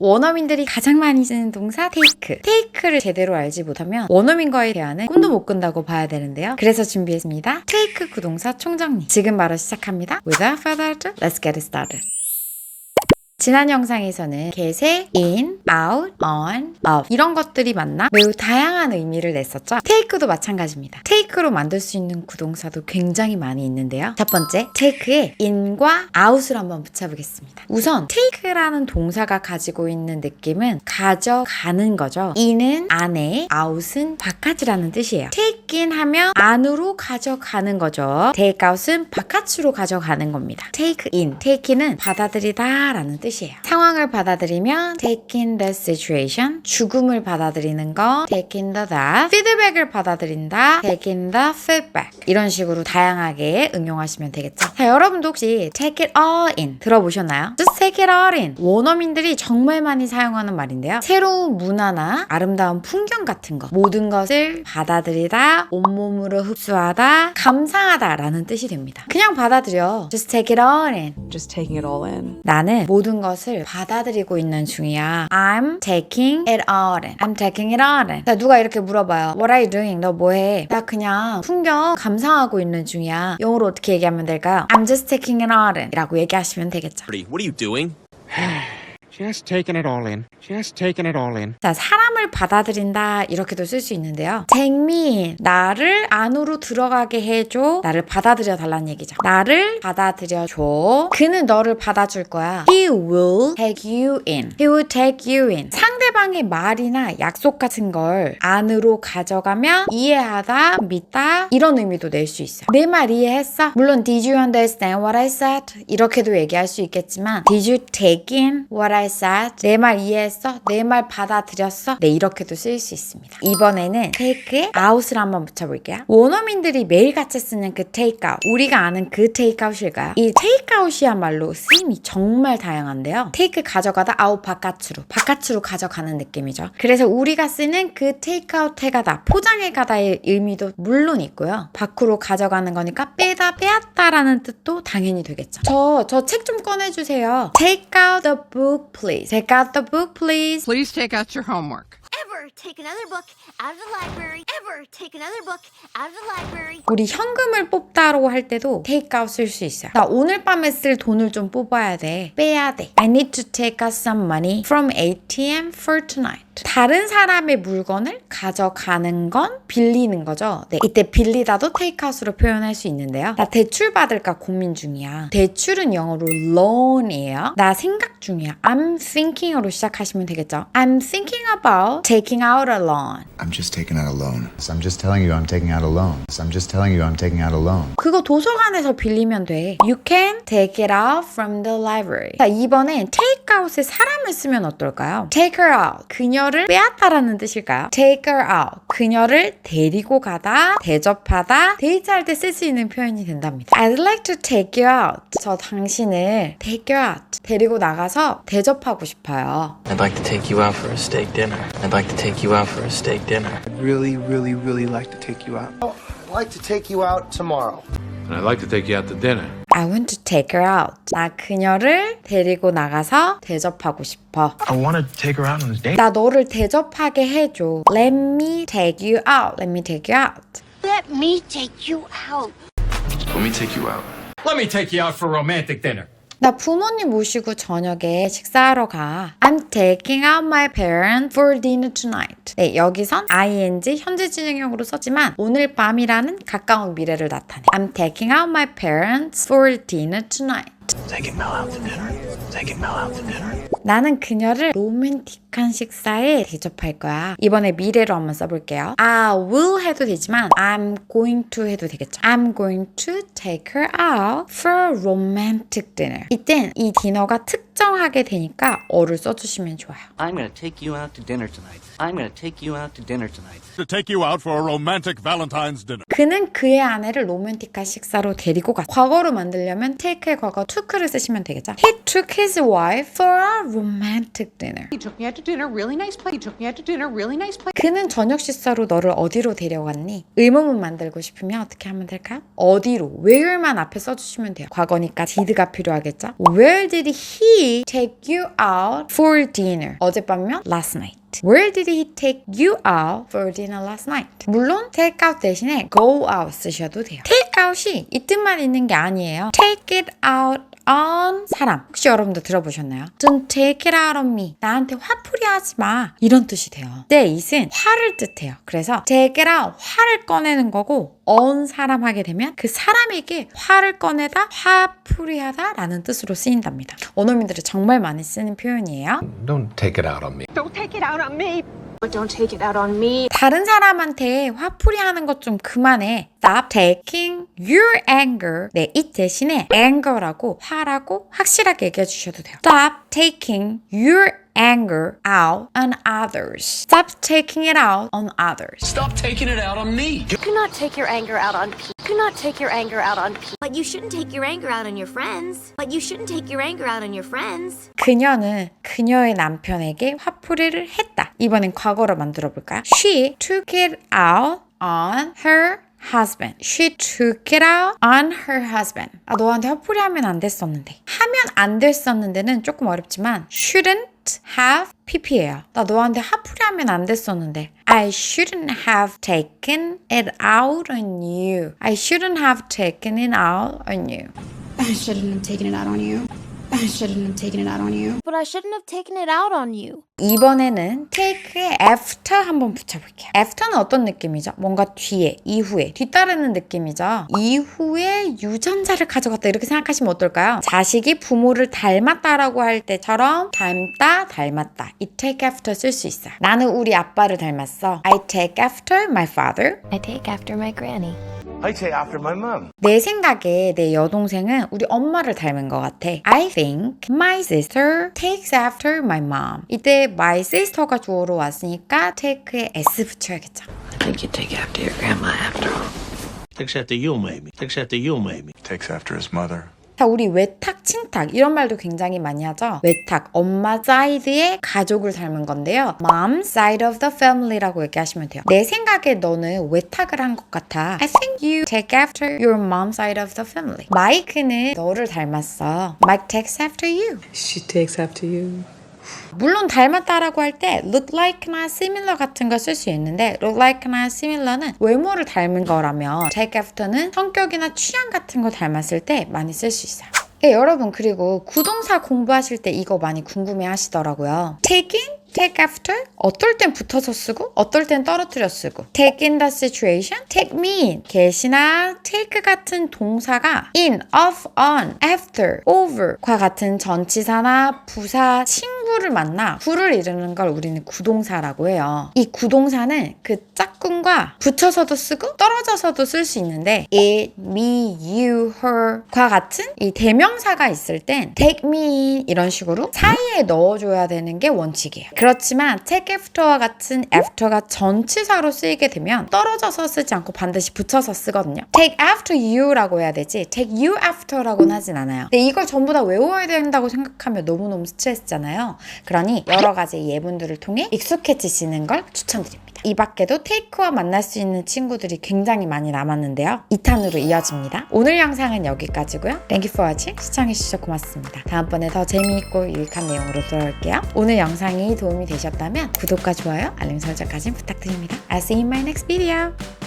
원어민들이 가장 많이 쓰는 동사 take. take를 제대로 알지 못하면 원어민과의 대화는 꿈도 못 꾼다고 봐야 되는데요. 그래서 준비했습니다. take 구동사 총정리. 지금 바로 시작합니다. Without further ado, let's get started. 지난 영상에서는 get에 in, out, on, of 이런 것들이 만나 매우 다양한 의미를 냈었죠. take도 마찬가지입니다. take로 만들 수 있는 구동사도 굉장히 많이 있는데요. 첫 번째, take에 in과 out을 한번 붙여보겠습니다. 우선 take라는 동사가 가지고 있는 느낌은 가져가는 거죠. in은 안에, out은 바깥이라는 뜻이에요. take in 하면 안으로 가져가는 거죠. take out은 바깥으로 가져가는 겁니다. take in, take in은 받아들이다 라는 뜻이에요. 상황을 받아들이면 take in the situation, 죽음을 받아들이는 거, take in the death, 피드백을 받아들인다, take in the feedback. 이런 식으로 다양하게 응용하시면 되겠죠. 자, 여러분도 혹시 take it all in 들어보셨나요? Just take it all in. 원어민들이 정말 많이 사용하는 말인데요. 새로운 문화나 아름다운 풍경 같은 거, 모든 것을 받아들이다, 온몸으로 흡수하다, 감상하다 라는 뜻이 됩니다. 그냥 받아들여. Just take it all in. just taking it all in. 나는 모든 것을 받아들이고 있는 중이야. I'm taking it all in. I'm taking it all in. 자, 누가 이렇게 물어봐요. What are you doing? 너 뭐해? 나 그냥 풍경 감상하고 있는 중이야. 영어로 어떻게 얘기하면 될까요? I'm just taking it all in. 이라고 얘기하시면 되겠죠. What are you doing? Just taking it all in. Just taking it all in. 자, 사람을 받아들인다 이렇게도 쓸 수 있는데요. take me in. 나를 안으로 들어가게 해줘. 나를 받아들여 달라는 얘기죠. 나를 받아들여 줘. 그는 너를 받아줄 거야. He will take you in. He will take you in. 상 대방의 말이나 약속 같은 걸 안으로 가져가면 이해하다, 믿다 이런 의미도 낼 수 있어요. 내 말 이해했어? 물론 did you understand what I said? 이렇게도 얘기할 수 있겠지만 did you take in what I said? 내 말 이해했어? 내 말 받아들였어? 네 이렇게도 쓸 수 있습니다. 이번에는 take에 out을 한번 붙여볼게요. 원어민들이 매일같이 쓰는 그 take out 우리가 아는 그 take out일까요? 이 take out이야말로 쓰임이 정말 다양한데요. take 가져가다 out 바깥으로 바깥으로 가져가 는 느낌이죠. 그래서 우리가 쓰는 그 out 해가다 포장해 가다의 의미도 물론 있고요. 밖으로 가져가는 거니까 빼다 빼앗다라는 뜻도 당연히 되겠죠. 저 저 책 좀 꺼내주세요. Take out the book, please. Take out the book, please. Please take out your homework. Take another book out of the library, ever take another book out of the library. 우리 현금을 뽑다로 할 때도 take out 쓸수 있어요. 나 오늘 밤에 쓸 돈을 좀 뽑아야 돼. 빼야 돼. I need to take out some money from ATM for tonight. 다른 사람의 물건을 가져가는 건 빌리는 거죠. 네, 이때 빌리다도 take out으로 표현할 수 있는데요. 나 대출 받을까 고민 중이야. 대출은 영어로 loan이에요. 나 생각 중이야. I'm thinking으로 시작하시면 되겠죠. I'm thinking about taking out a loan. I'm just taking out a loan. So I'm just telling you I'm taking out a loan. So I'm just telling you I'm taking out a loan. 그거 도서관에서 빌리면 돼. You can take it out from the library. 자, 이번엔 take out에 사람을 쓰면 어떨까요? take her out. 그녀 를 빼앗다라는 뜻일까요? take her out. 그녀를 데리고 가다, 대접하다, 데이트할 때 쓸 수 있는 표현이 된답니다. I'd like to take you out. 저 당신을 take you out. 데리고 나가서 대접하고 싶어요. I'd like to take you out for a steak dinner. I'd like to take you out for a steak dinner. really, really, really like to take you out. I'd like to take you out tomorrow. And I'd like to take you out to dinner. I want to take her out. 나 그녀를 데리고 나가서 대접하고 싶어. I want to take her out on a date. 나 너를 대접하게 해줘. Let me take you out. Let me take you out. Let me take you out. Let me take you out. Let me take you out for a romantic dinner. 나 부모님 모시고 저녁에 식사하러 가. I'm taking out my parents for dinner tonight. 네, 여기선 ing 현재 진행형으로 썼지만 오늘 밤이라는 가까운 미래를 나타내. I'm taking out my parents for dinner tonight. Taking Mel out to dinner. Taking Mel out to dinner. 나는 그녀를 로맨틱한 식사에 대접할 거야. 이번에 미래로 한번 써볼게요. I will 해도 되지만 I'm going to 해도 되겠죠. I'm going to take her out for a romantic dinner. 이땐 이 디너가 특정하게 되니까 어를 써주시면 좋아요. I'm gonna take you out to dinner tonight. I'm gonna take you out to dinner tonight. To take you out for a romantic Valentine's dinner. 그는 그의 아내를 로맨틱한 식사로 데리고 갔어. 과거로 만들려면 take의 과거 took를 쓰시면 되겠죠. He took his wife for a romantic dinner. He took me out to dinner, really nice place. He took me out to dinner, really nice place. 그는 저녁 식사로 너를 어디로 데려갔니? 의문문 만들고 싶으면 어떻게 하면 될까요? 어디로? where만 앞에 써주시면 돼요. 과거니까 did가 필요하겠죠? Where did he take you out for dinner? 어젯밤이면 last night. Where did he take you out for dinner last night? 물론 take out 대신에 go out 쓰셔도 돼요. take out이 이 뜻만 있는 게 아니에요. take it out on 사람. 혹시 여러분도 들어보셨나요? Don't take it out on me. 나한테 화풀이 하지 마. 이런 뜻이 돼요. 네, it은 화를 뜻해요. 그래서 take it out, 화를 꺼내는 거고 on 사람 하게 되면 그 사람에게 화를 꺼내다, 화풀이하다 라는 뜻으로 쓰인답니다. 원어민들이 정말 많이 쓰는 표현이에요. Don't take it out on me. Don't take it out on me. 다른 사람한테 화풀이 하는 것 좀 그만해. Stop taking your anger. 네, 이 대신에 anger라고 화라고 확실하게 얘기해 주셔도 돼요. Stop taking your anger out on others. Stop taking it out on others. Stop taking it out on me. Do not take your anger out on people. Do not take your anger out on people. But you shouldn't take your anger out on your friends. But you shouldn't take your anger out on your friends. 그녀는 그녀의 남편에게 화풀이를 했다. 이번엔 과거로 만들어 볼까요? She took it out on her husband. She took it out on her husband. 아, 너한테 화풀이 하면 안 됐었는데. 하면 안 됐었는데는 조금 어렵지만 shouldn't have pp예요. 나 너한테 화풀이 하면 안 됐었는데. I shouldn't have taken it out on you. I shouldn't have taken it out on you. I shouldn't have taken it out on you. I shouldn't have taken it out on you. But I shouldn't have taken it out on you. 이번에는 take에 after 한번 붙여볼게요. after는 어떤 느낌이죠? 뭔가 뒤에, 이후에, 뒤따르는 느낌이죠. 이후에 유전자를 가져갔다 이렇게 생각하시면 어떨까요? 자식이 부모를 닮았다라고 할 때처럼 닮다, 닮았다. 이 take after 쓸 수 있어요. 나는 우리 아빠를 닮았어. I take after my father. I take after my granny. I take after my mom. 내 생각에 내 여동생은 우리 엄마를 닮은 것 같아. I think my sister takes after my mom. 이때 my sister가 주어로 왔으니까 take에 s 붙여야겠죠. I think you take after your grandma after all. Takes after you, maybe. Takes after you, maybe. Takes after his mother. 자, 우리 외탁, 친탁 이런 말도 굉장히 많이 하죠. 외탁, 엄마 사이드의 가족을 닮은 건데요. Mom side of the family라고 얘기하시면 돼요. 내 생각에 너는 외탁을 한 것 같아. I think you take after your mom side of the family. 마이크는 너를 닮았어. Mike takes after you. She takes after you. 물론 닮았다라고 할 때 look like나 similar 같은 걸쓸수 있는데 look like나 similar는 외모를 닮은 거라면 take after는 성격이나 취향 같은 거 닮았을 때 많이 쓸 수 있어요. 네, 여러분 그리고 구동사 공부하실 때 이거 많이 궁금해 하시더라고요. take in, take after 어떨 땐 붙어서 쓰고 어떨 땐 떨어뜨려 쓰고 take in the situation, take me get이나 take 같은 동사가 in, of, on, after, over 과 같은 전치사나 부사 친구를 만나 구를 이루는 걸 우리는 구동사라고 해요. 이 구동사는 그 짝꿍과 붙여서도 쓰고 떨어져서도 쓸 수 있는데 it, me, you, her 과 같은 이 대명사가 있을 땐 take me 이런 식으로 사이에 넣어줘야 되는 게 원칙이에요. 그렇지만 take after와 같은 after가 전치사로 쓰이게 되면 떨어져서 쓰지 않고 반드시 붙여서 쓰거든요. take after you라고 해야 되지 take you after라고는 하진 않아요. 근데 이걸 전부 다 외워야 된다고 생각하면 너무너무 스트레스잖아요. 그러니 여러 가지 예문들을 통해 익숙해지시는 걸 추천드립니다. 이 밖에도 테이크와 만날 수 있는 친구들이 굉장히 많이 남았는데요. 2탄으로 이어집니다. 오늘 영상은 여기까지고요. Thank you for watching. 시청해주셔서 고맙습니다. 다음번에 더 재미있고 유익한 내용으로 돌아올게요. 오늘 영상이 도움이 되셨다면 구독과 좋아요, 알림 설정까지 부탁드립니다. I'll see you in my next video.